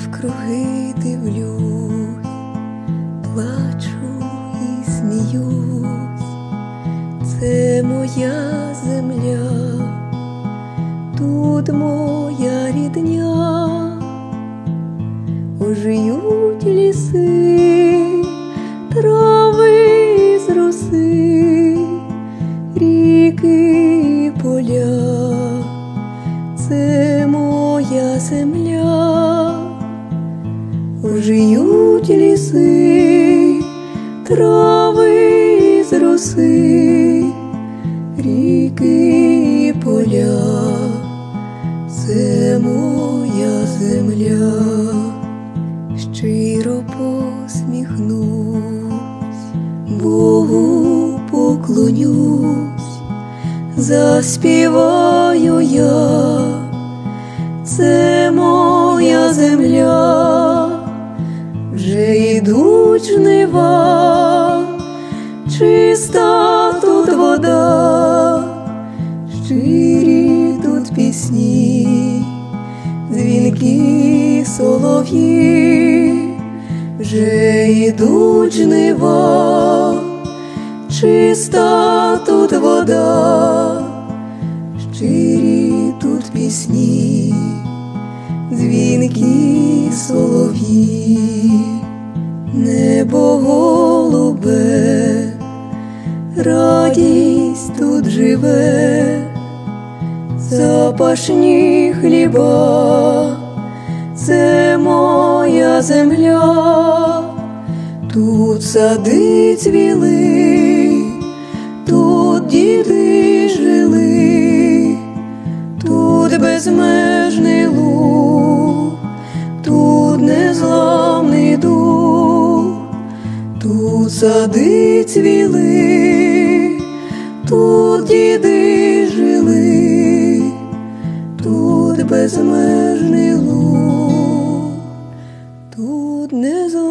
навкруги дивлюсь, плачу і сміюсь, це моя земля, тут моя рідня, ожиють ліси, ожиють ліси, трави з роси, ріки і поля, це моя земля, щиро посміхнусь, Богу поклонюсь заспіваю я, йдуть жнива, чиста тут вода, щирі тут пісні, дзвінки солов'ї, вже йдуть жнива чиста тут вода, щирі тут пісні, дзвінки солов'ї, небо голубе, радість тут живе, запашні хліба, це моя земля. Тут сади цвіли, тут діти жили, тут безмежний луг, сади цвіли, тут діди жили, тут безмежний луг. Тут не дух.